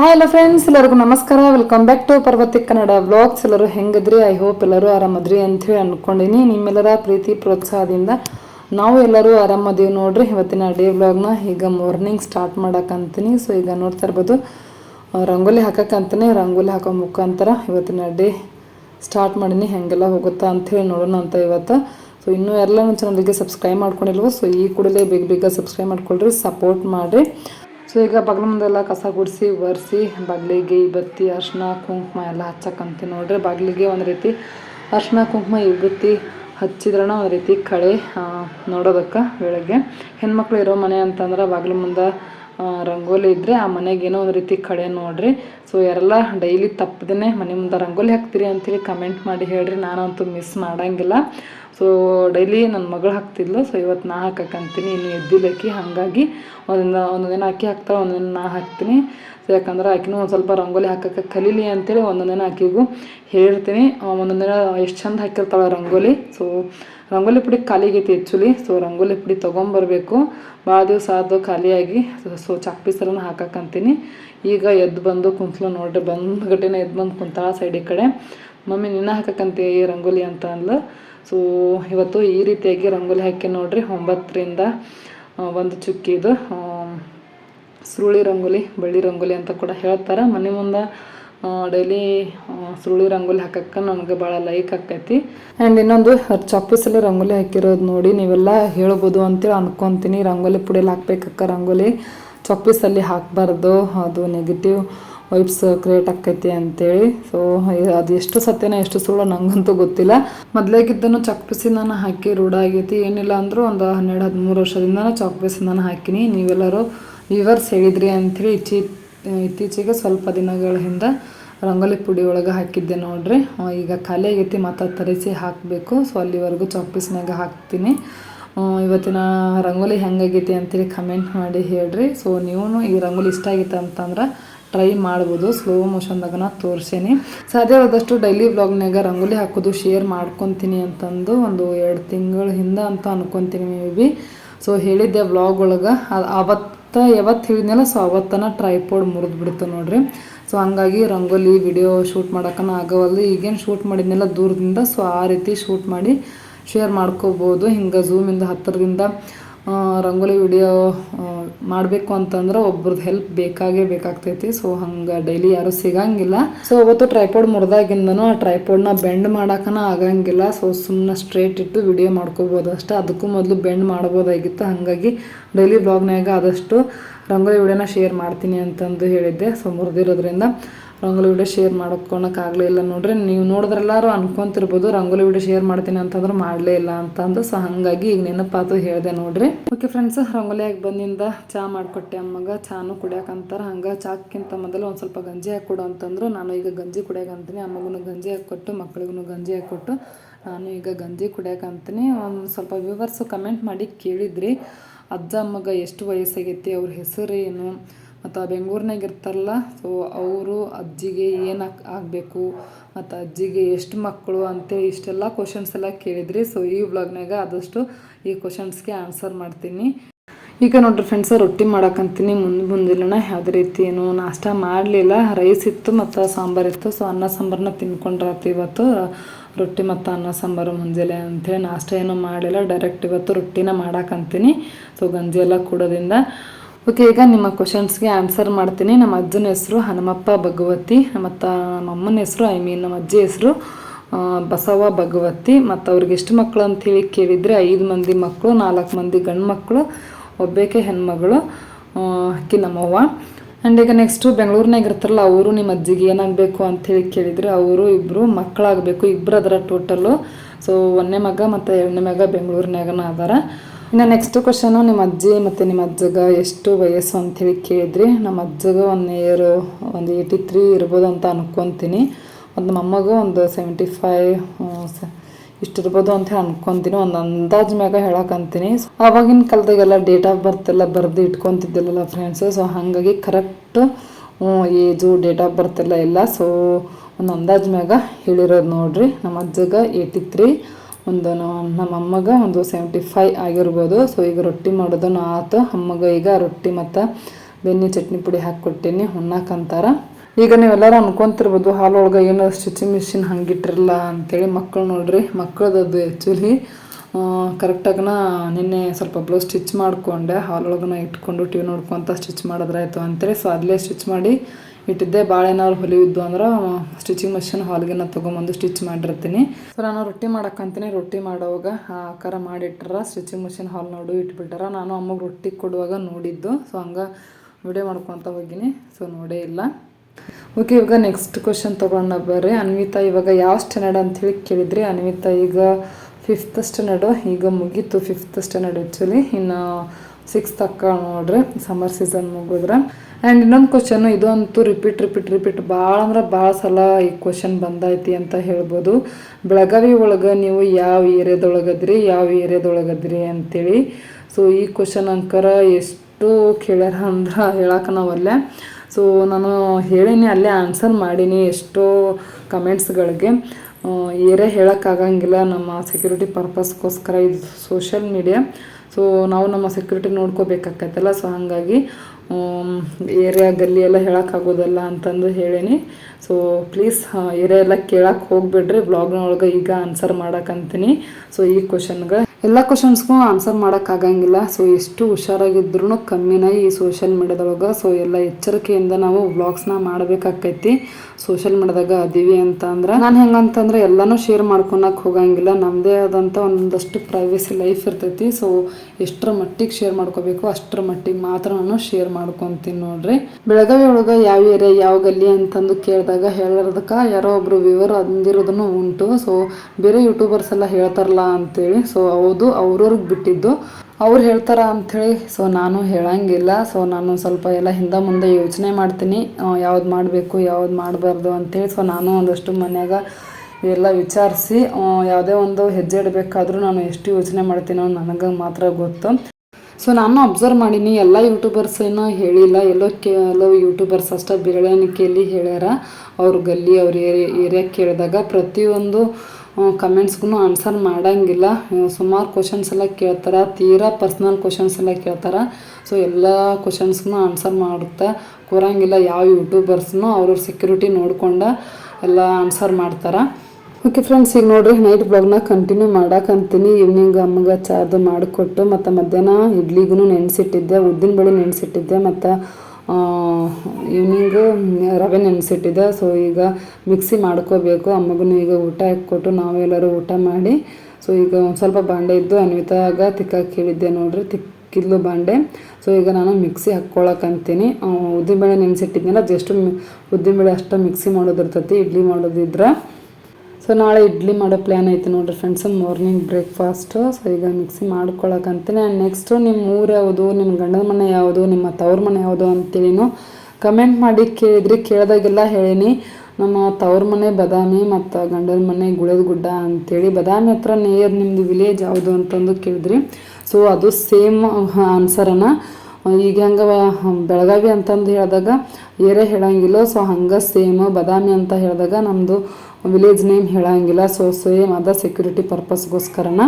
Hi ಎಲ್ಲ friends ಎಲ್ಲರಿಗೂ ನಮಸ್ಕಾರ. Welcome back to Parvathi Kannada vlogs ಎಲ್ಲರೂ ಹೆಂಗಿದ್ರಿ? ಐ ಹೋಪ್ ಎಲ್ಲರೂ ಆರಾಮದ್ರಿ ಅಂಥೇಳಿ ಅಂದ್ಕೊಂಡಿನಿ ನಿಮ್ಮೆಲ್ಲರ ಪ್ರೀತಿ, ಪ್ರೋತ್ಸಾಹದಿಂದ ನಾವು ಎಲ್ಲರೂ ಆರಾಮದೀವಿ ನೋಡ್ರಿ. ಇವತ್ತಿನ ಡೇ ವ್ಲಾಗ್ನ ಈಗ ಮಾರ್ನಿಂಗ್ ಸ್ಟಾರ್ಟ್ ಮಾಡಕ್ಕಂತೀನಿ ಸೊ ಈಗ ನೋಡ್ತಾ ಇರ್ಬೋದು ರಂಗೋಲಿ ಹಾಕಕ್ಕಂತಾನೆ ರಂಗೋಲಿ ಹಾಕೋ ಮುಖಾಂತರ ಇವತ್ತಿನ ಡೇ ಸ್ಟಾರ್ಟ್ ಮಾಡೀನಿ. ಹೆಂಗೆಲ್ಲ ಹೋಗುತ್ತಾ ಅಂಥೇಳಿ ನೋಡೋಣ ಅಂತ ಇವತ್ತು. ಸೊ ಇನ್ನೂ ಎಲ್ಲ ನನ್ನ ಚಾನಲ್ಗೆ ಸಬ್ಸ್ಕ್ರೈಬ್ ಮಾಡ್ಕೊಂಡಿಲ್ವೋ ಸೊ ಈ ಕೂಡಲೇ ಬೇಗ ಬೇಗ ಸಬ್ಸ್ಕ್ರೈಬ್ ಮಾಡ್ಕೊಳ್ರಿ. ಸಪೋರ್ಟ್ ಮಾಡಿರಿ. ಸೊ ಈಗ ಬಗ್ಲ ಮುಂದೆಲ್ಲ ಕಸ ಗುಡಿಸಿ, ಒರೆಸಿ, ಬಾಗಿಲಿಗೆ ಬತ್ತಿ ಅರ್ಶಿನ ಕುಂಕುಮ ಎಲ್ಲ ಹಚ್ಚಕ್ಕಂತ ನೋಡ್ರಿ. ಬಾಗಿಲಿಗೆ ಒಂದು ರೀತಿ ಅರ್ಶಿನ ಕುಂಕುಮ, ಇಬ್ಬತ್ತಿ ಹಚ್ಚಿದ್ರಣ ಒಂದು ರೀತಿ ಕಳೆ ನೋಡೋದಕ್ಕೆ ಬೆಳಗ್ಗೆ. ಹೆಣ್ಮಕ್ಳು ಇರೋ ಮನೆ ಅಂತಂದ್ರೆ ಬಾಗಿಲು ಮುಂದೆ ರಂಗೋಲಿ ಇದ್ದರೆ ಆ ಮನೆಗೆ ಏನೋ ಒಂದು ರೀತಿ ಕಳೆ ನೋಡ್ರಿ. ಸೊ ಯಾರೆಲ್ಲ ಡೈಲಿ ತಪ್ಪದೇ ಮನೆ ಮುಂದೆ ರಂಗೋಲಿ ಹಾಕ್ತೀರಿ ಅಂತೇಳಿ ಕಮೆಂಟ್ ಮಾಡಿ ಹೇಳ್ರಿ. ನಾನಂತೂ ಮಿಸ್ ಮಾಡಂಗಿಲ್ಲ. ಸೊ ಡೈಲಿ ನನ್ನ ಮಗಳು ಹಾಕ್ತಿದ್ಲು. ಸೊ ಇವತ್ತು ನಾ ಹಾಕಕ್ಕಂತೀನಿ ಇನ್ನು ಎದ್ದಿಲ್ಲಕ್ಕಿ ಹಾಗಾಗಿ ಒಂದೊಂದು ಒಂದೊಂದಿನ ಅಕ್ಕಿ ಹಾಕ್ತಾಳೆ ಒಂದೊಂದಿನ ನಾ ಹಾಕ್ತೀನಿ. ಸೊ ಯಾಕಂದ್ರೆ ಆಕಿನೂ ಒಂದು ಸ್ವಲ್ಪ ರಂಗೋಲಿ ಹಾಕಕ್ಕೆ ಕಲೀಲಿ ಅಂತೇಳಿ ಒಂದೊಂದಿನ ಆಕಿಗೂ ಹೇಳಿರ್ತೀನಿ ಒಂದೊಂದಿನ ಎಷ್ಟು ಚಂದ ಹಾಕಿರ್ತಾಳೆ ರಂಗೋಲಿ. ಸೊ ರಂಗೋಲಿ ಪುಡಿ ಖಾಲಿಗೈತಿ ಆ್ಯಕ್ಚುಲಿ ಸೊ ರಂಗೋಲಿ ಪುಡಿ ತೊಗೊಂಬರ್ಬೇಕು. ಭಾಳ ದಿವಸ ಅದು ಖಾಲಿಯಾಗಿ. ಸೊ ಚಾಕ್ ಪೀಸರನ್ನ ಹಾಕಕ್ಕಂತೀನಿ ಈಗ ಎದ್ದು ಬಂದು ಕುಂತ್ಲು ನೋಡ್ರಿ. ಬಂದು ಗಟ್ಟಿನ ಎದ್ದು ಬಂದು ಕುಂತಾಳ ಸೈಡ್ ಈ ಕಡೆ. ಮಮ್ಮಿ ನಿನ್ನ ಹಾಕಕ್ಕಂತೆ ರಂಗೋಲಿ ಅಂತ ಅಂದ್ಲು. ಸೊ ಇವತ್ತು ಈ ರೀತಿಯಾಗಿ ರಂಗೋಲಿ ಹಾಕಿ ನೋಡ್ರಿ. ಒಂಬತ್ತರಿಂದ ಒಂದು ಚುಕ್ಕಿದು ಸುರುಳಿ ರಂಗೋಲಿ, ಬಳ್ಳಿ ರಂಗೋಲಿ ಅಂತ ಕೂಡ ಹೇಳ್ತಾರೆ. ಮನೆ ಮುಂದೆ ಡೈಲಿ ಸುರುಳಿ ರಂಗೋಲಿ ಹಾಕಕ್ಕೆ ನನಗೆ ಭಾಳ ಲೈಕ್ ಆಕೈತಿ. ಆ್ಯಂಡ್ ಇನ್ನೊಂದು, ಚಪ್ಪಿಸಲು ರಂಗೋಲಿ ಹಾಕಿರೋದು ನೋಡಿ ನೀವೆಲ್ಲ ಹೇಳ್ಬೋದು ಅಂತೇಳಿ ಅನ್ಕೊತೀನಿ. ರಂಗೋಲಿ ಪುಡಿಯಲ್ಲಿ ಹಾಕ್ಬೇಕಕ್ಕ ರಂಗೋಲಿ. ಚಪ್ಪಿಸಲ್ಲಿ ಹಾಕಬಾರ್ದು. ಅದು ನೆಗೆಟಿವ್ ವೈಬ್ಸ್ ಕ್ರಿಯೇಟ್ ಆಕೈತಿ ಅಂತೇಳಿ. ಸೊ ಅದು ಎಷ್ಟು ಸತ್ಯನ ಎಷ್ಟು ಸುಳ್ಳು ನಂಗಂತೂ ಗೊತ್ತಿಲ್ಲ. ಮೊದ್ಲಾಗಿದ್ದನು ಚಾಕ್ಪೀಸಿ ನಾನು ಹಾಕಿ ರೂಢ ಆಗೈತಿ. ಏನಿಲ್ಲ ಅಂದರೂ ಒಂದು ಹನ್ನೆರಡು ಹದಿಮೂರು ವರ್ಷದಿಂದ ಚಾಕ್ಪೀಸಿ ನಾನು ಹಾಕಿನಿ. ನೀವೆಲ್ಲರೂ ವಿವರ್ಸ್ ಹೇಳಿದ್ರಿ ಅಂಥೇಳಿ ಇಚ್ಚಿ ಇತ್ತೀಚೆಗೆ ಸ್ವಲ್ಪ ದಿನಗಳ ಹಿಂದೆ ರಂಗೋಲಿ ಪುಡಿ ಒಳಗೆ ಹಾಕಿದ್ದೆ ನೋಡ್ರಿ. ಈಗ ಖಾಲಿ ಆಗೈತಿ ಮತ್ತೆ ತರಿಸಿ ಹಾಕಬೇಕು. ಸೊ ಅಲ್ಲಿವರೆಗೂ ಚಾಕ್ಪೀಸ್ನಾಗ ಹಾಕ್ತೀನಿ. ಆ, ಇವತ್ತಿನ ರಂಗೋಲಿ ಹೆಂಗಾಗೈತಿ ಅಂತೇಳಿ ಕಮೆಂಟ್ ಮಾಡಿ ಹೇಳ್ರಿ. ಸೊ ನೀವು ಈ ರಂಗೋಲಿ ಇಷ್ಟ ಆಗೈತೆ ಅಂತಂದ್ರೆ ಟ್ರೈ ಮಾಡ್ಬೋದು. ಸ್ಲೋ ಮೋಷನ್ದಾಗ ನಾ ತೋರಿಸೇನಿ. ಸಾಧ್ಯವಾದಷ್ಟು ಡೈಲಿ ಬ್ಲಾಗ್ನಾಗ ರಂಗೋಲಿ ಹಾಕೋದು ಶೇರ್ ಮಾಡ್ಕೊತೀನಿ ಅಂತಂದು ಒಂದು ಎರಡು ತಿಂಗಳ ಹಿಂದೆ ಅಂತ ಅನ್ಕೊತೀನಿ ಮೇ ಬಿ ಸೊ ಹೇಳಿದ್ದೆ ವ್ಲಾಗ್ ಒಳಗೆ. ಅವತ್ತು ಯಾವತ್ತು ಹೇಳಿದ್ನಲ್ಲ ಸೊ ಅವತ್ತನ ಟ್ರೈಪೋಡ್ ಮುರಿದು ಬಿಡ್ತು ನೋಡ್ರಿ. ಸೊ ಹಂಗಾಗಿ ರಂಗೋಲಿ ವಿಡಿಯೋ ಶೂಟ್ ಮಾಡೋಕ್ಕನ ಆಗವಲ್ದು. ಈಗೇನು ಶೂಟ್ ಮಾಡಿದ್ನೆಲ್ಲ ದೂರದಿಂದ ಸೊ ಆ ರೀತಿ ಶೂಟ್ ಮಾಡಿ ಶೇರ್ ಮಾಡ್ಕೋಬೋದು. ಹಿಂಗೆ ಝೂಮಿಂದ ಹತ್ತಿರದಿಂದ ರಂಗೋಲಿ ವಿಡಿಯೋ ಮಾಡಬೇಕು ಅಂತಂದ್ರೆ ಒಬ್ರದ್ದು ಹೆಲ್ಪ್ ಬೇಕಾಗೇ ಬೇಕಾಗ್ತೈತಿ. ಸೊ ಹಂಗೆ ಡೈಲಿ ಯಾರೂ ಸಿಗಂಗಿಲ್ಲ. ಸೊ ಅವತ್ತು ಟ್ರೈಪೋಡ್ ಮುರಿದಾಗಿಂದನೂ ಆ ಟ್ರೈಪೋಡ್ನ ಬೆಂಡ್ ಮಾಡೋಕನ ಆಗಂಗಿಲ್ಲ. ಸೊ ಸುಮ್ಮನೆ ಸ್ಟ್ರೇಟ್ ಇಟ್ಟು ವಿಡಿಯೋ ಮಾಡ್ಕೋಬೋದು ಅಷ್ಟೇ. ಅದಕ್ಕೂ ಮೊದಲು ಬೆಂಡ್ ಮಾಡ್ಬೋದಾಗಿತ್ತು. ಹಾಗಾಗಿ ಡೈಲಿ ಬ್ಲಾಗ್ನಾಗ ಆದಷ್ಟು ರಂಗೋಲಿ ವಿಡಿಯೋನ ಶೇರ್ ಮಾಡ್ತೀನಿ ಅಂತಂದು ಹೇಳಿದ್ದೆ. ಸೊ ಮುರಿದಿರೋದ್ರಿಂದ. ರಂಗೋಲಿ ವಿಡಿಯೋ ಶೇರ್ ಮಾಡ್ಕೊಳಕ್ಕಾಗಲಿಲ್ಲ ನೋಡ್ರಿ. ನೀವು ನೋಡಿದ್ರೆಲ್ಲರೂ ಅನ್ಕೊಂತಿರ್ಬೋದು, ರಂಗೋಲಿ ವಿಡಿಯೋ ಶೇರ್ ಮಾಡ್ತೀನಿ ಅಂತಂದ್ರೆ ಮಾಡಲೇ ಇಲ್ಲ ಅಂತಂದು. ಸೊ ಹಾಗಾಗಿ ಈಗ ನೆನಪಾತು ಹೇಳಿದೆ ನೋಡ್ರಿ. ಓಕೆ ಫ್ರೆಂಡ್ಸ್ ರಂಗೋಲಿಯಾಗಿ ಬಂದಿಂದ ಚಾ ಮಾಡಿಕೊಟ್ಟೆ ಅಮ್ಮಗ. ಚಾನು ಕುಡಿಯಾಕಂತಾರೆ ಹಂಗೆ ಚಾಕ್ಕಿಂತ ಮೊದಲು ಒಂದು ಸ್ವಲ್ಪ ಗಂಜಿ ಹಾಕ್ಕೊಡು ಅಂತಂದ್ರು. ನಾನು ಈಗ ಗಂಜಿ ಕುಡಿಯಾಕಂತೀನಿ ಅಮ್ಮಗೂ ಗಂಜಿ ಹಾಕ್ಕೊಟ್ಟು ಮಕ್ಳಿಗೂ ಗಂಜಿ ಹಾಕ್ಕೊಟ್ಟು ನಾನು ಈಗ ಗಂಜಿ ಕುಡಿಯಾಕಂತೀನಿ ಒಂದು ಸ್ವಲ್ಪ ವ್ಯೂವರ್ಸು ಕಮೆಂಟ್ ಮಾಡಿ ಕೇಳಿದ್ರಿ. ಅಜ್ಜ ಅಮ್ಮಗ ಎಷ್ಟು ವಯಸ್ಸಾಗೈತಿ? ಅವ್ರ ಹೆಸರು ಏನು ಮತ್ತು ಬೆಂಗಳೂರಿನಾಗ ಇರ್ತಾರಲ್ಲ ಸೊ ಅವರು ಅಜ್ಜಿಗೆ ಏನು ಆಗಬೇಕು, ಮತ್ತು ಅಜ್ಜಿಗೆ ಎಷ್ಟು ಮಕ್ಕಳು ಅಂತೇಳಿ ಇಷ್ಟೆಲ್ಲ ಕ್ವಶನ್ಸ್ ಎಲ್ಲ ಕೇಳಿದ್ರಿ ಸೊ ಈ ವ್ಲಾಗ್ನಾಗ ಆದಷ್ಟು ಈ ಕ್ವಶನ್ಸ್ಗೆ ಆನ್ಸರ್ ಮಾಡ್ತೀನಿ. ಈಗ ನೋಡ್ರಿ ಫ್ರೆಂಡ್ಸ್ ರೊಟ್ಟಿ ಮಾಡಕ್ಕಂತೀನಿ ಮುಂದೆ ಮುಂದಿಲ್ಲಣ ಯಾವುದೇ ರೀತಿ ಏನು ನಾಷ್ಟ ಮಾಡಲಿಲ್ಲ ರೈಸ್ ಇತ್ತು ಮತ್ತು ಸಾಂಬಾರು ಇತ್ತು ಸೊ ಅನ್ನ ಸಾಂಬಾರನ್ನ ತಿನ್ಕೊಂಡ್ರಾತು ಇವತ್ತು, ರೊಟ್ಟಿ ಮತ್ತು ಅನ್ನ ಸಾಂಬಾರು ಮುಂಜಾನೆ ಅಂಥೇಳಿ ನಾಷ್ಟ ಏನೂ ಮಾಡಲಿಲ್ಲ ಡೈರೆಕ್ಟ್ ಇವತ್ತು ರೊಟ್ಟಿನ ಮಾಡಕ್ಕಂತೀನಿ ಸೊ ಗಂಜಿ ಎಲ್ಲ ಕೂಡೋದ್ರಿಂದ. ಓಕೆ ಈಗ ನಿಮ್ಮ ಕ್ವಶನ್ಸ್ಗೆ ಆನ್ಸರ್ ಮಾಡ್ತೀನಿ. ನಮ್ಮ ಅಜ್ಜನ ಹೆಸರು ಹನುಮಪ್ಪ ಭಗವತಿ ಮತ್ತು ನಮ್ಮ ಅಮ್ಮನ ಹೆಸರು ಐ ಮೀನ್ ನಮ್ಮ ಅಜ್ಜಿ ಹೆಸರು ಬಸವ ಭಗವತಿ. ಮತ್ತು ಅವ್ರಿಗೆ ಎಷ್ಟು ಮಕ್ಕಳು ಅಂತೇಳಿ ಕೇಳಿದರೆ ಐದು ಮಂದಿ ಮಕ್ಕಳು ನಾಲ್ಕು ಮಂದಿ ಗಂಡು ಮಕ್ಕಳು ಒಬ್ಬೇಕೆ ಹೆಣ್ಮಗಳು ಅಕ್ಕಿ ನಮ್ಮವ್ವ. ಆ್ಯಂಡ್ ಈಗ ನೆಕ್ಸ್ಟು ಬೆಂಗಳೂರಿನಾಗ ಇರ್ತಾರಲ್ಲ, ಅವರು ನಿಮ್ಮ ಅಜ್ಜಿಗೆ ಏನಾಗಬೇಕು ಅಂಥೇಳಿ ಕೇಳಿದರೆ ಅವರು ಇಬ್ಬರು ಮಕ್ಕಳಾಗಬೇಕು ಇಬ್ಬರು ಅದರ ಟೋಟಲು ಸೊ ಒಂದನೇ ಮಗ ಮತ್ತು ಎರಡನೇ ಮಗ ಬೆಂಗಳೂರಿನಾಗನ ಅದಾರ. ಇನ್ನು ನೆಕ್ಸ್ಟ್ ಕ್ವಶನು ನಿಮ್ಮ ಅಜ್ಜಿ ಮತ್ತು ನಿಮ್ಮ ಅಜ್ಜಗ ಎಷ್ಟು ವಯಸ್ಸು ಅಂಥೇಳಿ ಕೇಳಿದ್ರಿ. ನಮ್ಮ ಅಜ್ಜಗ ಒಂದು ಇಯರ್ ಒಂದು ಏಯ್ಟಿ ತ್ರೀ ಇರ್ಬೋದು ಅಂತ ಅನ್ಕೊತೀನಿ. ಒಂದು ನಮ್ಮ ಒಂದು ಸೆವೆಂಟಿ ಫೈವ್ ಇಷ್ಟು ಇರ್ಬೋದು ಅಂತ ಹೇಳಿ ಅನ್ಕೊಂತೀನಿ. ಒಂದು ಅಂದಾಜು ಮ್ಯಾಗ ಹೇಳಕ್ಕಂತೀನಿ ಆವಾಗಿನ ಕಾಲದಾಗೆಲ್ಲ ಡೇಟ್ ಆಫ್ ಬರ್ತ್ ಎಲ್ಲ ಬರೆದು ಇಟ್ಕೊತಿದ್ದಿಲ್ಲಲ್ಲ ಫ್ರೆಂಡ್ಸು ಸೊ ಹಾಗಾಗಿ correct age date of birth ಎಲ್ಲ ಇಲ್ಲ. ಸೊ ಒಂದು ಅಂದಾಜು ಮ್ಯಾಗ ಹೇಳಿರೋದು ನೋಡ್ರಿ. ನಮ್ಮ ಅಜ್ಜಗ ಏಯ್ಟಿ ತ್ರೀ ಒಂದು ನಮ್ಮ ಅಮ್ಮಗ ಒಂದು ಸೆವೆಂಟಿ ಫೈವ್ ಆಗಿರ್ಬೋದು. ಸೊ ಈಗ ರೊಟ್ಟಿ ಮಾಡೋದನ್ನು ಆತು. ಅಮ್ಮಗ ಈಗ ರೊಟ್ಟಿ ಮತ್ತು ಬೆನ್ನಿ ಚಟ್ನಿ ಪುಡಿ ಹಾಕ್ಕೊಟ್ಟೀನಿ ಹುಣ್ಣಾಕಂತಾರ ಈಗ ನೀವೆಲ್ಲರೂ ಅನ್ಕೊಂತಿರ್ಬೋದು, ಹಾಲೊಳಗೆ ಏನು ಸ್ಟಿಚಿಂಗ್ ಮಿಷಿನ್ ಹಂಗಿಟ್ಟಿರಲ್ಲ ಅಂತೇಳಿ ಮಕ್ಕಳು ನೋಡ್ರಿ. ಮಕ್ಕಳದ್ದು ಆ್ಯಕ್ಚುಲಿ ಕರೆಕ್ಟಾಗಿನ ನಿನ್ನೆ ಸ್ವಲ್ಪ ಬ್ಲೌಸ್ ಸ್ಟಿಚ್ ಮಾಡಿಕೊಂಡೆ. ಹಾಲೊಳಗನ ಇಟ್ಕೊಂಡು, ಟಿವಿ ನೋಡ್ಕೊತ ಸ್ಟಿಚ್ ಮಾಡಿದ್ರಾಯ್ತು ಅಂತೇಳಿ. ಸೊ ಅಲ್ಲೇ ಸ್ಟಿಚ್ ಮಾಡಿ ಇಟ್ಟಿದ್ದೆ. ಭಾಳ ಏನಾದ್ರು ಅಂದ್ರೆ ಸ್ಟಿಚಿಂಗ್ ಮಷಿನ್ ಹಾಲ್ಗೆನ ತೊಗೊಂಬಂದು ಸ್ಟಿಚ್ ಮಾಡಿರ್ತೀನಿ. ಸೊ ನಾನು ರೊಟ್ಟಿ ಮಾಡಕ್ಕಂತೀನಿ ರೊಟ್ಟಿ ಮಾಡೋವಾಗ ಆ ಆಕಾರ ಮಾಡಿಟ್ಟಾರ ಸ್ಟಿಚಿಂಗ್ ಮಷಿನ್ ಹಾಲ್ ನೋಡು ಇಟ್ಬಿಟ್ಟಾರ. ನಾನು ಅಮ್ಮಗೆ ರೊಟ್ಟಿ ಕೊಡುವಾಗ ನೋಡಿದ್ದು. ಸೊ ಹಂಗೆ ವಿಡಿಯೋ ಮಾಡ್ಕೊತ ಹೋಗಿನಿ. ಸೊ ನೋಡೇ ಇಲ್ಲ. ಓಕೆ ಇವಾಗ ನೆಕ್ಸ್ಟ್ ಕ್ವಶನ್ ತೊಗೊಂಡ ಬರ್ರಿ. ಅನ್ವಿತಾ, ಇವಾಗ ಯಾವ ಸ್ಟ್ಯಾಂಡರ್ಡ್ ಹೇಳಿ ಕೇಳಿದ್ರಿ? ಅನ್ವಿತಾ, ಈಗ ಫಿಫ್ತ್ ಸ್ಟ್ಯಾಂಡರ್ಡು ಈಗ ಮುಗೀತು ಫಿಫ್ತ್ ಸ್ಟ್ಯಾಂಡರ್ಡ್ ಆ್ಯಕ್ಚುಲಿ ಇನ್ನು ಸಿಕ್ಸ್ತ್ ತಕ್ಕ ನೋಡ್ರಿ ಸಮ್ಮರ್ ಸೀಸನ್ ಮುಗಿದ್ರೆ ಆ್ಯಂಡ್ ಇನ್ನೊಂದು ಕ್ವಶನ್ ಇದಂತೂ ರಿಪೀಟ್ ರಿಪೀಟ್ ರಿಪೀಟ್ ಭಾಳ ಅಂದ್ರೆ ಭಾಳ ಸಲ ಈ ಕ್ವಶನ್ ಬಂದೈತಿ ಅಂತ ಹೇಳ್ಬೋದು. ಬೆಳಗಾವಿ ಒಳಗೆ ನೀವು ಯಾವ ಏರಿಯಾದೊಳಗದ್ರಿ ಯಾವ ಏರಿಯಾದೊಳಗದ್ರಿ ಅಂತೇಳಿ. ಸೊ ಈ ಕ್ವಶನ್ ಅಂಕರ ಎಷ್ಟು ಕೇಳ್ಯಾರ ಅಂದ್ರೆ ಹೇಳಕ್ಕೆ ನಾವಲ್ಲೇ ಸೊ ನಾನು ಹೇಳೀನಿ, ಅಲ್ಲೇ ಆನ್ಸರ್ ಮಾಡೀನಿ ಎಷ್ಟೋ ಕಮೆಂಟ್ಸ್ಗಳಿಗೆ ಏರೇ ಹೇಳೋಕ್ಕಾಗಂಗಿಲ್ಲ ನಮ್ಮ ಸೆಕ್ಯೂರಿಟಿ ಪರ್ಪಸ್ಗೋಸ್ಕರ ಇದು ಸೋಷಿಯಲ್ ಮೀಡಿಯಾ ಸೊ ನಾವು ನಮ್ಮ ಸೆಕ್ಯೂರಿಟಿ ನೋಡ್ಕೋಬೇಕಾಗತ್ತಲ್ಲ ಸೊ ಹಾಗಾಗಿ ಏರಿಯಾ ಗಲ್ಲಿ ಎಲ್ಲ ಹೇಳೋಕ್ಕಾಗೋದಲ್ಲ ಅಂತಂದು ಹೇಳೀನಿ. ಸೊ ಪ್ಲೀಸ್ ಎಲ್ಲ ಕೇಳಕ್ಕೆ ಹೋಗ್ಬಿಡ್ರಿ. ಬ್ಲಾಗ್ನೊಳಗೆ ಈಗ ಆನ್ಸರ್ ಮಾಡಕ್ಕಂತೀನಿ ಸೊ ಈ ಕ್ವಶನ್ಗೆ ಎಲ್ಲ ಕ್ವಶನ್ಸ್ಗೂ ಆನ್ಸರ್ ಮಾಡೋಕ್ಕಾಗಂಗಿಲ್ಲ. ಸೊ ಎಷ್ಟು ಹುಷಾರಾಗಿದ್ರು ಕಮ್ಮಿನ ಈ ಸೋಷಿಯಲ್ ಮೀಡಿಯಾದೊಳಗ ಸೊ ಎಲ್ಲ ಎಚ್ಚರಿಕೆಯಿಂದ ನಾವು ವ್ಲಾಗ್ಸ್ನ ಮಾಡಬೇಕಾಕೈತಿ. ಸೋಷಿಯಲ್ ಮೀಡಿಯಾದಾಗ ಅದೀವಿ ಅಂತ ಅಂದ್ರೆ ನಾನು ಹೆಂಗಂತಂದ್ರೆ ಎಲ್ಲನೂ ಶೇರ್ ಮಾಡ್ಕೊಳಕ್ಕೆ ಹೋಗಂಗಿಲ್ಲ. ನಮ್ಮದೇ ಆದಂಥ ಒಂದಷ್ಟು ಪ್ರೈವಸಿ ಲೈಫ್ ಇರ್ತೈತಿ. ಸೊ ಎಷ್ಟರ ಮಟ್ಟಿಗೆ ಶೇರ್ ಮಾಡ್ಕೋಬೇಕು, ಅಷ್ಟರ ಮಟ್ಟಿಗೆ ಮಾತ್ರ ನಾನು ಶೇರ್ ಮಾಡ್ಕೊತೀನಿ ನೋಡ್ರಿ. ಬೆಳಗಾವಿ ಒಳಗೆ ಯಾವ ಏರಿಯಾ ಯಾವ ಗಲ್ಲಿ ಅಂತಂದು ಕೇಳಿದಾಗ ಹೇಳೋದಕ್ಕೆ ಯಾರೋ ಒಬ್ಬರು ವಿವರ ಅಂದಿರೋದನ್ನು ಉಂಟು. ಸೊ ಬೇರೆ ಯೂಟ್ಯೂಬರ್ಸ್ ಎಲ್ಲ ಹೇಳ್ತಾರಲ್ಲ ಅಂತೇಳಿ. ಸೊ ಹೌದು, ಅವ್ರವ್ರಿಗೆ ಬಿಟ್ಟಿದ್ದು. ಅವ್ರು ಹೇಳ್ತಾರ ಅಂಥೇಳಿ ಸೊ ನಾನು ಹೇಳಂಗಿಲ್ಲ. ಸೊ ನಾನು ಸ್ವಲ್ಪ ಎಲ್ಲ ಹಿಂದೆ ಮುಂದೆ ಯೋಚನೆ ಮಾಡ್ತೀನಿ. ಯಾವ್ದು ಮಾಡಬೇಕು, ಯಾವ್ದು ಮಾಡಬಾರ್ದು ಅಂತೇಳಿ. ಸೊ ನಾನು ಒಂದಷ್ಟು ಮನ್ಯಾಗ ಎಲ್ಲ ವಿಚಾರಿಸಿ ಯಾವುದೇ ಒಂದು ಹೆಜ್ಜೆ ಇಡಬೇಕಾದ್ರೂ ನಾನು ಎಷ್ಟು ಯೋಚನೆ ಮಾಡ್ತೀನೋ ನನಗೆ ಮಾತ್ರ ಗೊತ್ತು. ಸೊ ನಾನು ಅಬ್ಸರ್ವ್ ಮಾಡೀನಿ, ಎಲ್ಲ ಯೂಟ್ಯೂಬರ್ಸ್ ಏನೋ ಹೇಳಿಲ್ಲ. ಎಲ್ಲೋ ಕೆಲವು ಯೂಟ್ಯೂಬರ್ಸ್ ಅಷ್ಟೇ ಬೆರಳಿಕೆಯಲ್ಲಿ ಹೇಳ್ಯಾರ. ಅವ್ರ ಗಲ್ಲಿ, ಅವ್ರ ಏರಿಯಾ ಕೇಳಿದಾಗ ಪ್ರತಿಯೊಂದು ಕಮೆಂಟ್ಸ್ಗೂ ಆನ್ಸರ್ ಮಾಡಂಗಿಲ್ಲ. ಸುಮಾರು ಕ್ವಶನ್ಸ್ ಎಲ್ಲ ಕೇಳ್ತಾರೆ. ತೀರಾ ಪರ್ಸ್ನಲ್ ಕ್ವಶನ್ಸ್ ಎಲ್ಲ ಕೇಳ್ತಾರೆ. ಸೊ ಎಲ್ಲ ಕ್ವಶನ್ಸ್ಗೂ ಆನ್ಸರ್ ಮಾಡುತ್ತೆ. ಕೂರಂಗಿಲ್ಲ, ಯಾವ ಯೂಟ್ಯೂಬರ್ಸ್ನೂ ಅವ್ರವ್ರ ಸೆಕ್ಯೂರಿಟಿ ನೋಡ್ಕೊಂಡು ಎಲ್ಲ ಆನ್ಸರ್ ಮಾಡ್ತಾರೆ. ಓಕೆ ಫ್ರೆಂಡ್ಸ್ ಈಗ ನೋಡ್ರಿ ನೈಟ್ ಬ್ಲಾಗ್ನ ಕಂಟಿನ್ಯೂ ಮಾಡಾಕಂತೀನಿ ಈವ್ನಿಂಗ್ ಅಮ್ಮಗೆ ಚಾದು ಮಾಡಿಕೊಟ್ಟು, ಮತ್ತು ಮಧ್ಯಾಹ್ನ ಇಡ್ಲಿಗೂ ನೆನೆಸಿಟ್ಟಿದ್ದೆ, ಉದ್ದಿನ ಬೇಳೆ ನೆನೆಸಿಟ್ಟಿದ್ದೆ, ಮತ್ತು ಈವ್ನಿಂಗು ರವೆ ನೆನೆಸಿಟ್ಟಿದ್ದೆ. ಸೊ ಈಗ ಮಿಕ್ಸಿ ಮಾಡ್ಕೋಬೇಕು. ಅಮ್ಮಗೂ ಈಗ ಊಟ ಹಾಕ್ಕೊಟ್ಟು ನಾವೆಲ್ಲರೂ ಊಟ ಮಾಡಿ ಸೊ ಈಗ ಒಂದು ಸ್ವಲ್ಪ ಬಾಂಡೆ ಇದ್ದು ಅನ್ವಿತಾಗ ತಿಕ್ಕ ಹೇಳಿದ್ದೆ ನೋಡ್ರಿ, ತಿಕ್ಕಿದ್ಲು ಬಾಂಡೆ. ಸೊ ಈಗ ನಾನು ಮಿಕ್ಸಿ ಹಾಕ್ಕೊಳಕಂತೀನಿ ಉದ್ದಿನ ಬೇಳೆ ನೆನೆಸಿಟ್ಟಿದ್ನಲ್ಲ ಜಸ್ಟ್ ಉದ್ದಿನ ಬೇಳೆ ಅಷ್ಟು ಮಿಕ್ಸಿ ಮಾಡೋದಿರ್ತೈತಿ, ಇಡ್ಲಿ ಮಾಡೋದಿದ್ರೆ. ಸೊ ನಾಳೆ ಇಡ್ಲಿ ಮಾಡೋ ಪ್ಲ್ಯಾನ್ ಐತೆ ನೋಡಿರಿ ಫ್ರೆಂಡ್ಸು ಮಾರ್ನಿಂಗ್ ಬ್ರೇಕ್ಫಾಸ್ಟು ಸೊ ಈಗ ಮಿಕ್ಸಿ ಮಾಡ್ಕೊಳಕ್ಕಂತೀನಿ ಆ್ಯಂಡ್ ನೆಕ್ಸ್ಟು ನಿಮ್ಮ ಊರು ಯಾವುದು ನಿಮ್ಮ ಗಂಡನ ಮನೆ ಯಾವುದು, ನಿಮ್ಮ ತವ್ರ ಮನೆ ಯಾವುದು ಅಂತೇಳಿನೂ ಕಮೆಂಟ್ ಮಾಡಿ ಕೇಳಿದ್ರಿ. ಕೇಳಿದಾಗೆಲ್ಲ ಹೇಳೀನಿ. ನಮ್ಮ ತವ್ರ ಮನೆ ಬದಾಮಿ ಮತ್ತು ಗಂಡನ ಮನೆ ಗುಳದ ಗುಡ್ಡ ಅಂತೇಳಿ ಬದಾಮಿ ಹತ್ರ ನೇಯರ್ ನಿಮ್ಮದು ವಿಲೇಜ್ ಯಾವುದು ಅಂತಂದು ಕೇಳಿದ್ರಿ. ಸೊ ಅದು ಸೇಮ್ ಆನ್ಸರನ ಈಗ ಹಂಗೆ ಬೆಳಗಾವಿ ಅಂತಂದು ಹೇಳಿದಾಗ, ಏರೇ ಹೇಳಂಗಿಲ್ಲ. ಸೊ ಹಂಗೆ ಸೇಮ್ ಬದಾಮಿ ಅಂತ ಹೇಳಿದಾಗ ನಮ್ಮದು ವಿಲೇಜ್ ನೇಮ್ ಹೇಳಂಗಿಲ್ಲ. ಸೊ ಸೇಮ್ ಅದ ಸೆಕ್ಯೂರಿಟಿ ಪರ್ಪಸ್ಗೋಸ್ಕರನ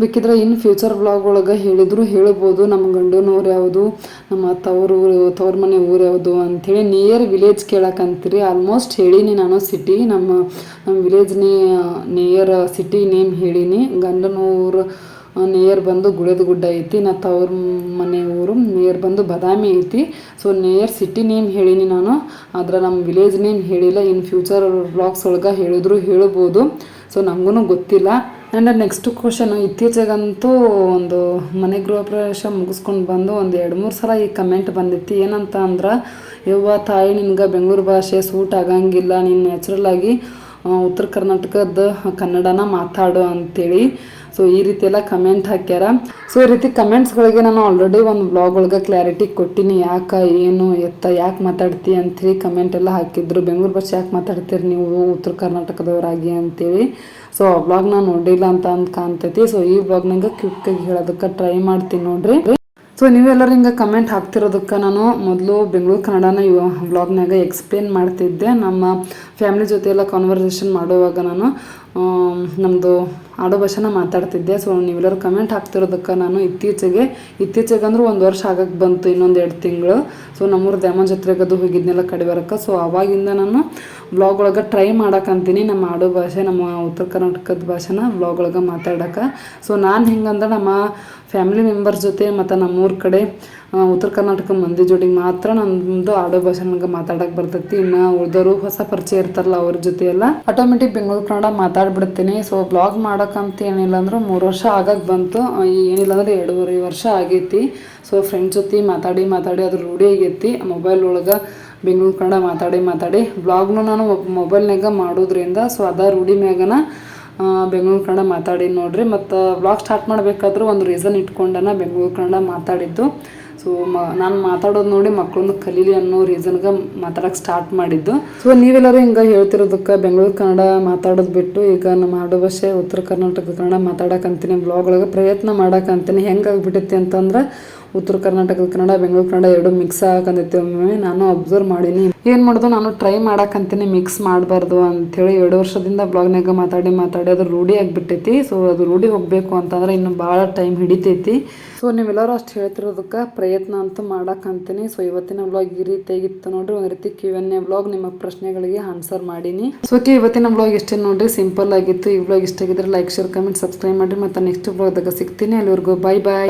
ಬೇಕಿದ್ರೆ ಇನ್ನು ಫ್ಯೂಚರ್ ಬ್ಲಾಗ್ ಒಳಗೆ ಹೇಳಿದ್ರು ಹೇಳ್ಬೋದು. ನಮ್ಮ ಗಂಡನವ್ರು ಯಾವುದು, ನಮ್ಮ ತವರು ತವ್ರ ಮನೆ ಊರು ಯಾವುದು ಅಂಥೇಳಿ ನಿಯರ್ ವಿಲೇಜ್ ಕೇಳಕ್ಕಂತೀರಿ ಆಲ್ಮೋಸ್ಟ್ ಹೇಳೀನಿ ನಾನು ಸಿಟಿ ನಮ್ಮ ನಮ್ಮ ವಿಲೇಜ್ ನೇ ನಿಯರ್ ಸಿಟಿ ನೇಮ್ ಹೇಳೀನಿ. ಗಂಡನ ಊರು ನಿಯರ್ ಬಂದು ಗುಳದ ಗುಡ್ಡ ಐತಿ ನಾ ತವ್ರ ಮನೆ ಊರು ನೇರ್ ಬಂದು ಬದಾಮಿ ಐತಿ. ಸೊ ನೇರ್ ಸಿಟಿ ನೇಮ್ ಹೇಳೀನಿ ನಾನು, ಆದ್ರೆ ನಮ್ಮ ವಿಲೇಜ್ ನೇಮ್ ಹೇಳಿಲ್ಲ, ಇನ್ ಫ್ಯೂಚರ್ ಬ್ಲಾಗ್ಸ್ ಒಳಗೆ ಹೇಳಿದ್ರು ಹೇಳ್ಬೋದು. ಸೊ ನನಗೂ ಗೊತ್ತಿಲ್ಲ. ಆ್ಯಂಡ್ ನೆಕ್ಸ್ಟ್ ಕ್ವಶನ್ ಇತ್ತೀಚೆಗಂತೂ ಒಂದು ಮನೆ ಗೃಹ ಪ್ರವೇಶ ಮುಗಿಸ್ಕೊಂಡು ಬಂದು ಒಂದು ಎರಡು ಮೂರು ಸಲ ಈ ಕಮೆಂಟ್ ಬಂದಿತ್ತು. ಏನಂತ ಅಂದ್ರೆ, ಯವ್ವ ತಾಯಿ ನಿನ್ಗೆ ಬೆಂಗಳೂರು ಭಾಷೆ ಸೂಟ್ ಆಗಂಗಿಲ್ಲ, ನೀನು ನ್ಯಾಚುರಲ್ ಆಗಿ ಉತ್ತರ ಕರ್ನಾಟಕದ ಕನ್ನಡನ ಮಾತಾಡು ಅಂತೇಳಿ. ಸೊ ಈ ರೀತಿ ಎಲ್ಲ ಕಮೆಂಟ್ ಹಾಕ್ಯಾರ. ಸೊ ಈ ರೀತಿ ಕಮೆಂಟ್ಸ್ಗಳಿಗೆ ನಾನು ಆಲ್ರೆಡಿ ಒಂದು ಬ್ಲಾಗ್ ಒಳಗೆ ಕ್ಲಾರಿಟಿ ಕೊಟ್ಟಿನಿ. ಯಾಕೆ, ಏನು, ಎತ್ತ, ಯಾಕೆ ಮಾತಾಡ್ತಿ ಅಂಥೇಳಿ ಕಮೆಂಟ್ ಎಲ್ಲ ಹಾಕಿದ್ರು. ಬೆಂಗಳೂರು ಬಸ್ ಯಾಕೆ ಮಾತಾಡ್ತೀರಿ ನೀವು? ಉತ್ತರ ಕರ್ನಾಟಕದವರಾಗಿ ಅಂತೇಳಿ ಸೊ ಆ ಬ್ಲಾಗ್ ನಾನು ನೋಡಿಲ್ಲ ಅಂತ ಅಂದ್ ಕಾಣ್ತೈತಿ. ಸೊ ಈ ಬ್ಲಾಗ್ ಬ್ಲಾಗ್ನಾಗ ಆಗಿ ಹೇಳೋದಕ್ಕೆ ಟ್ರೈ ಮಾಡ್ತೀನಿ ನೋಡ್ರಿ. ಸೊ ನೀವೆಲ್ಲರೂ ಹಿಂಗೆ ಕಮೆಂಟ್ ಹಾಕ್ತಿರೋದಕ್ಕೆ ನಾನು ಮೊದಲು ಬೆಂಗಳೂರು ಕನ್ನಡನ ವ್ಲಾಗ್ನಾಗ ಎಕ್ಸ್ಪ್ಲೇನ್ ಮಾಡ್ತಿದ್ದೆ. ನಮ್ಮ ಫ್ಯಾಮಿಲಿ ಜೊತೆ ಎಲ್ಲ ಕಾನ್ವರ್ಸೇಷನ್ ಮಾಡುವಾಗ ನಾನು ನಮ್ಮದು ಆಡೋ ಭಾಷೆನ ಮಾತಾಡ್ತಿದ್ದೆ. ಸೊ ನೀವೆಲ್ಲರೂ ಕಮೆಂಟ್ ಹಾಕ್ತಿರೋದಕ್ಕೆ ನಾನು ಇತ್ತೀಚೆಗೆ ಇತ್ತೀಚೆಗೆ ಅಂದ್ರೆ ಒಂದು ವರ್ಷ ಆಗಕ್ಕೆ ಬಂತು, ಇನ್ನೊಂದು ಎರಡು ತಿಂಗಳು. ಸೊ ನಮ್ಮೂರು ದ್ಯಾಮ ಹೋಗಿದ್ನಲ್ಲ ಹೋಗಿದ್ನೆಲ್ಲ ಕಡಿಬರಕ್ಕೆ ಸೊ ಅವಾಗಿಂದ ನಾನು ಬ್ಲಾಗ್ ಒಳಗೆ ಟ್ರೈ ಮಾಡಕ್ಕಂತೀನಿ ನಮ್ಮ ಆಡೋ ಭಾಷೆ, ನಮ್ಮ ಉತ್ತರ ಕರ್ನಾಟಕದ ಭಾಷೆನ ಬ್ಲಾಗ್ ಒಳಗೆ ಮಾತಾಡಕ್ಕೆ ಸೊ ನಾನು ಹೆಂಗಂದ್ರೆ ನಮ್ಮ ಫ್ಯಾಮಿಲಿ ಮೆಂಬರ್ಸ್ ಜೊತೆ ಮತ್ತು ನಮ್ಮೂರ ಕಡೆ ಉತ್ತರ ಕರ್ನಾಟಕ ಮಂದಿ ಜೋಡಿಗೆ ಮಾತ್ರ ನಮ್ಮದು ಆಡೋ ಭಾಷೆ ನನಗೆ ಮಾತಾಡಕ್ಕೆ ಬರ್ತೈತಿ. ಇನ್ನು ಉಳಿದವರು ಹೊಸ ಪರಿಚಯ ಇರ್ತಾರಲ್ಲ ಅವ್ರ ಜೊತೆ ಎಲ್ಲ ಆಟೋಮೆಟಿಕ್ ಬೆಂಗಳೂರು, ಕನ್ನಡ ಮಾತಾಡ್ಬಿಡ್ತೀನಿ. ಸೊ ಬ್ಲಾಗ್ ಮಾಡೋಕ್ಕಂತ ಏನಿಲ್ಲ ಅಂದ್ರೆ ಮೂರು ವರ್ಷ ಆಗಕ್ಕೆ ಬಂತು. ಏನಿಲ್ಲ ಅಂದ್ರೆ ಎರಡೂವರೆ ವರ್ಷ ಆಗೈತಿ. ಸೊ ಫ್ರೆಂಡ್ ಜೊತೆ ಮಾತಾಡಿ ಮಾತಾಡಿ ಅದ್ರ ರೂಢಿ ಆಗೈತಿ. ಮೊಬೈಲ್ ಒಳಗೆ ಬೆಂಗಳೂರು, ಕನ್ನಡ ಮಾತಾಡಿ ಮಾತಾಡಿ. ಬ್ಲಾಗ್ನು ನಾನು ಮೊಬೈಲ್ನಾಗ ಮಾಡೋದ್ರಿಂದ ಸೊ ಅದ ರೂಢಿ ಮ್ಯಾಗನ ಬೆಂಗಳೂರು, ಕನ್ನಡ ಮಾತಾಡಿ ನೋಡ್ರಿ. ಮತ್ತು ಬ್ಲಾಗ್ ಸ್ಟಾರ್ಟ್ ಮಾಡಬೇಕಾದ್ರೂ ಒಂದು ರೀಸನ್ ಇಟ್ಕೊಂಡನ ಬೆಂಗಳೂರು, ಕನ್ನಡ ಮಾತಾಡಿದ್ದು. ಸೊ ಮ, ನಾನು ಮಾತಾಡೋದು ನೋಡಿ ಮಕ್ಕಳನ್ನು ಕಲೀಲಿ ಅನ್ನೋ ರೀಸನ್ಗೆ ಮಾತಾಡೋಕೆ ಸ್ಟಾರ್ಟ್ ಮಾಡಿದ್ದು. ಸೊ ನೀವೆಲ್ಲರೂ ಹಿಂಗೆ ಹೇಳ್ತಿರೋದಕ್ಕೆ ಬೆಂಗಳೂರು ಕನ್ನಡ ಮಾತಾಡೋದು ಬಿಟ್ಟು ಈಗ ನಮ್ಮ ಆಡೋ ಭಾಷೆ ಉತ್ತರ ಕರ್ನಾಟಕ ಕನ್ನಡ ಮಾತಾಡೋಕಂತೀನಿ ಬ್ಲಾಗ್ ಒಳಗೆ ಪ್ರಯತ್ನ ಮಾಡೋಕಂತೀನಿ. ಹೆಂಗೆ ಆಗ್ಬಿಟ್ಟೈತಿ ಅಂತಂದ್ರೆ ಉತ್ತರ ಕರ್ನಾಟಕದ ಕನ್ನಡ, ಬೆಂಗಳೂರು, ಕನ್ನಡ ಎರಡು ಮಿಕ್ಸ್ ಆಗಂದೈತಿ ಒಮ್ಮೆ ನಾನು ಅಬ್ಸರ್ವ್ ಮಾಡೀನಿ. ಏನು ಮಾಡೋದು? ನಾನು ಟ್ರೈ ಮಾಡಕ್ಕಂತೀನಿ ಮಿಕ್ಸ್ ಮಾಡಬಾರ್ದು ಅಂಥೇಳಿ ಎರಡು ವರ್ಷದಿಂದ ಬ್ಲಾಗ್ನಾಗ ಮಾತಾಡಿ ಮಾತಾಡಿ ಅದು ರೂಢಿ ಆಗಿಬಿಟ್ಟೈತಿ. ಸೊ ಅದು ರೂಢಿ ಹೋಗಬೇಕು ಅಂತಂದ್ರೆ ಇನ್ನು ಭಾಳ ಟೈಮ್ ಹಿಡಿತೈತಿ. ಸೊ ನೀವೆಲ್ಲರೂ ಅಷ್ಟು ಹೇಳ್ತಿರೋದಕ್ಕೆ ಪ್ರಯತ್ನ ಅಂತೂ ಮಾಡಕ್ಕಂತೀನಿ ಸೊ ಇವತ್ತಿನ ಬ್ಲಾಗ್ ಈ ರೀತಿಯಾಗಿತ್ತು ನೋಡ್ರಿ. ಒಂದು ರೀತಿ ಕಿವನ್ನೇ ಬ್ಲಾಗ್ ನಿಮ್ಮ ಪ್ರಶ್ನೆಗಳಿಗೆ ಆನ್ಸರ್ ಮಾಡೀನಿ. ಸೊ ಓಕೆ ಇವತ್ತಿನ ಬ್ಲಾಗ್ ಇಷ್ಟೇ ನೋಡ್ರಿ? ಸಿಂಪಲ್ ಆಗಿತ್ತು. ಈ ಬ್ಲಾಗ್ ಇಷ್ಟ ಆಗಿದ್ರೆ ಲೈಕ್ ಶೇರ್ ಕಮೆಂಟ್ ಸಬ್ಸ್ಕ್ರೈಬ್ ಮಾಡಿರಿ. ಮತ್ತು ನೆಕ್ಸ್ಟ್ ಬ್ಲಾಗ್ದಾಗ ಸಿಗ್ತೀನಿ. ಅಲ್ಲಿವರೆಗೂ ಬೈ ಬಾಯ್